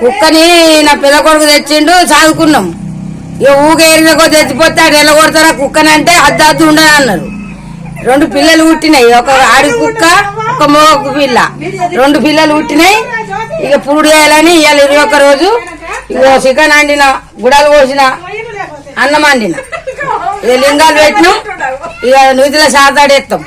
కుక్కని నా పిల్ల కొడుకు తెచ్చిండు సాగుకున్నాం ఇక ఊగే ఎరిగిన తెచ్చిపోతే ఆడు ఎలా కుక్కని అంటే అద్దాద్దు ఉండని అన్నారు. రెండు పిల్లలు పుట్టినాయి ఒక ఆడి కుక్క ఒక మోగ పిల్ల. రెండు పిల్లలు పుట్టినాయి ఇక పురుడు చేయాలని ఇవాళ ఇరవై ఒక్క రోజు. ఇక చికెన్ వండిన గుడాలు కోసిన అన్నం వండిన. ఇక లింగాలు పెట్టినాం ఇక నుదిలో సాతాడేస్తాం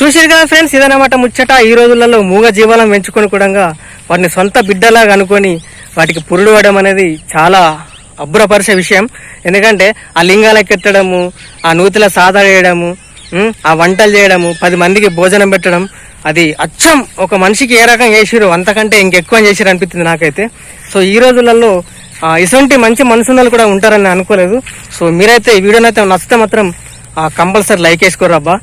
చూసారు కదా ఫ్రెండ్స్? ఇదనమాట ముచ్చట. ఈ రోజులలో మూగ జీవాలను పెంచుకొని కూడా వాటిని సొంత బిడ్డలాగా అనుకొని వాటికి పురుడు పడడం అనేది చాలా అబ్బురపరిచే విషయం. ఎందుకంటే ఆ లింగాలకు ఎత్తడము ఆ నూతిలో సాదా చేయడము ఆ వంటలు చేయడము పది మందికి భోజనం పెట్టడం అది అచ్చం ఒక మనిషికి ఏ రకం చేసిరు అంతకంటే ఇంకెక్కువ చేసిరు అనిపిస్తుంది నాకైతే. సో ఈ రోజులలో ఇటువంటి మంచి మనుషులు కూడా ఉంటారని అనుకోలేదు. సో మీరైతే ఈ వీడియోనైతే నచ్చితే మాత్రం కంపల్సరీ లైక్ వేసుకోరబ్బా.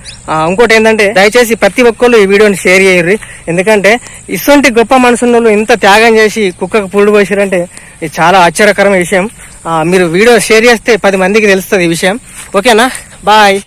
ఇంకోటి ఏంటంటే దయచేసి ప్రతి ఒక్కళ్ళు ఈ వీడియోని షేర్ చేయరు ఎందుకంటే ఇటువంటి గొప్ప మనసున్నోళ్ళు ఇంత త్యాగం చేసి కుక్కకు పుళ్ళు పోసారంటే ఇది చాలా ఆశ్చర్యకరమైన విషయం. మీరు వీడియో షేర్ చేస్తే పది మందికి తెలుస్తుంది ఈ విషయం. ఓకేనా? బాయ్.